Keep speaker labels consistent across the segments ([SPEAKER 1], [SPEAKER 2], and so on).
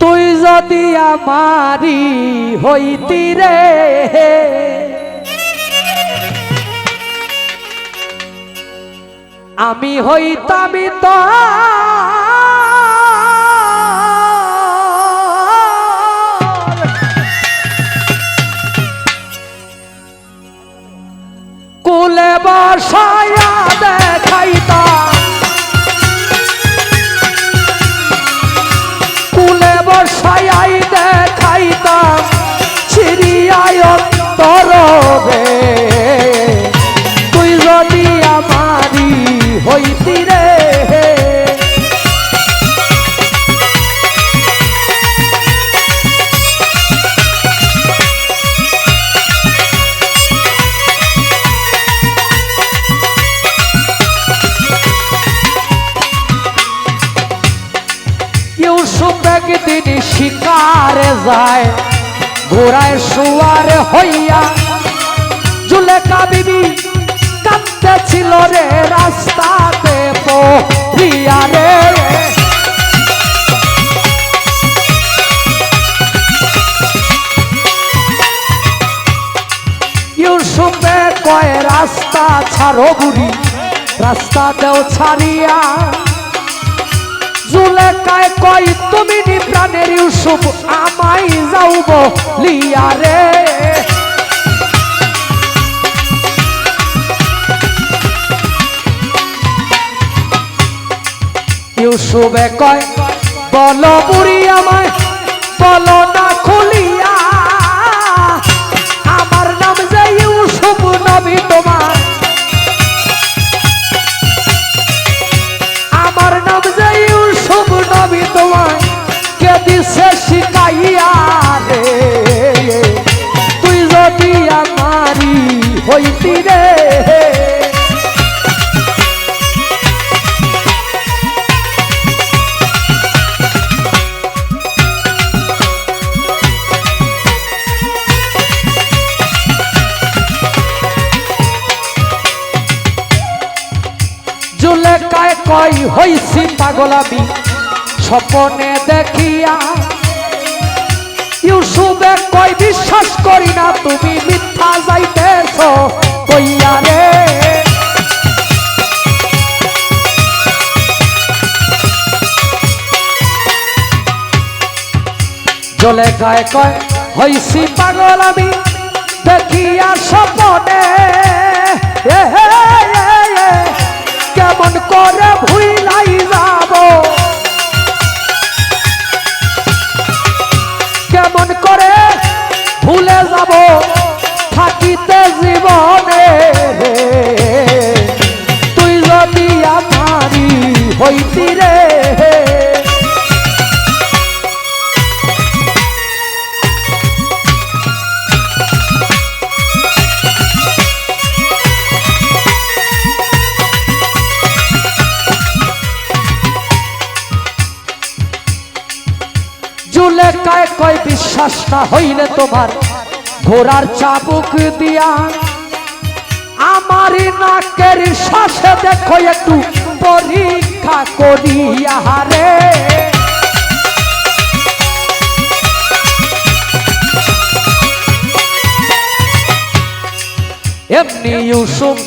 [SPEAKER 1] তুই যদি আমারি হইতি রে। আমি হইতামি তো। কুলে বসায়া শুয়ার হইয়া জুলেখা বিবি কাঁদতে ছিল রে রাস্তাতে পড়িয়া রে। ইউসুফে কয়, রাস্তা ছাড়ো বুড়ি রাস্তা দেও ছাড়িয়া জুলেখায় কই তুমি নি প্রাণের ইউসুফ আমাই যাউব লিয়া রে। ইউসুফে কয়, বল বুড়ি আমায়, বল না খুলিয়া জুলেকায় কই হইছি পাগলাবি স্বপনে দেখিয়া ইউসুফে কই বিশ্বাস করি না, তুমি মিথ্যা যাইতেছ কইয়া রে। জলেখায় কয় হইছি পাগল আমি দেখিয়া স্বপনে কেমন করে ভুইলাই যাব? কেমন করে ভুলে যাব থাকিতে জীবনে তুই যদি আমারি হইতি রে। জুলে কায় কয় বিশ্বাস না হইলে তোমার? ঘোড়ার চাবুক দিয়া আমারই নাকের শ্বাসে দেখো একটু পরীক্ষা করিয়া রে এমনি ইউসুফ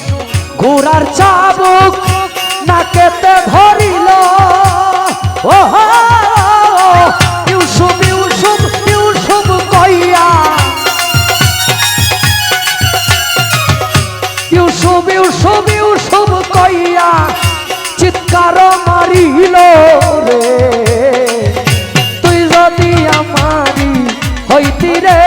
[SPEAKER 1] ঘোড়ার চাবুক নাকেতে ধরিল রে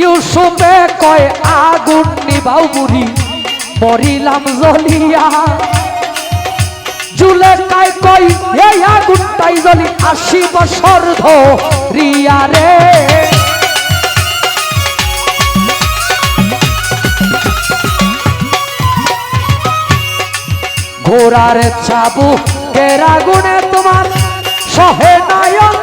[SPEAKER 1] ইউসুফে কয় আগুন নিবাও বুড়ি মরিলাম জ্বলিয়া জুলে তাই কই এই আগুনটাই জ্বলি আশি বছর ধরিয়া রে। ঘোড়ার চাবু কেরা গুণে তোমার সহে নয়ন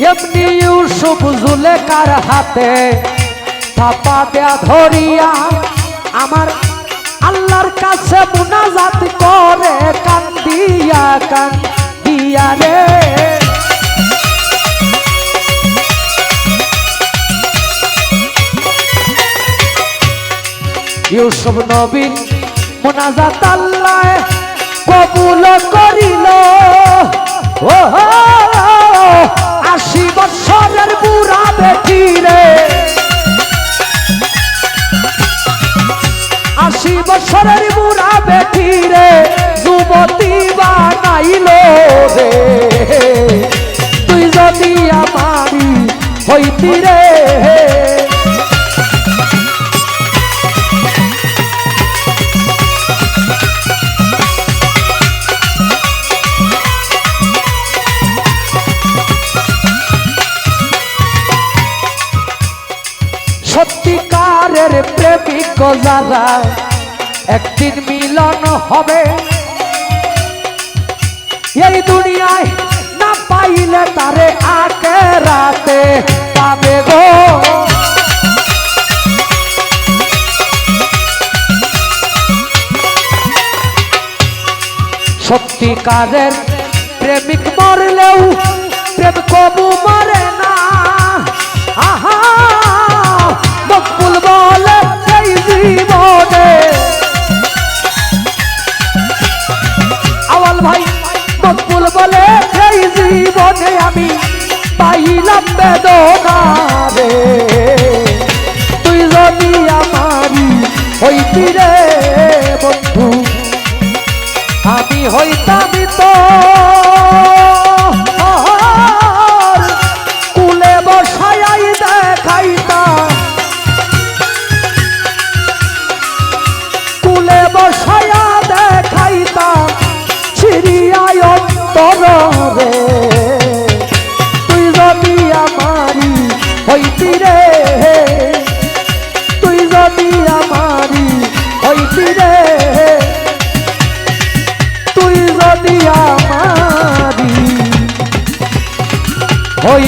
[SPEAKER 1] এমনি ইউসুফ জুলেকার হাতে থাপা দেয়া ধরিয়া আমার আল্লাহর কাছে মুনাজাত করে কান্দিয়া কান্দিয়া রে। ইউসুফ নবীন মোনাজাত আল্লাহ কবুল করিল। ও আশি বছরের বুড়া বেটি রে। আশি বছরের বুড়া বেটি রে, যুবতী বানাইল রে। তুই যদি আমারি হইতি রে সত্যিকারের প্রেমিক যারা, একদিন মিলন হবে। এই দুনিয়ায় না পাইলে তারে আকে রাতে পাবে গো। সত্যিকারের প্রেমিক মরলেও প্রেম কবু মরে না। জীবনে আওয়াল ভাই আমি পাইলাম বেদনা রে তুই যদি হইতি রে বন্ধু আমি হইতাম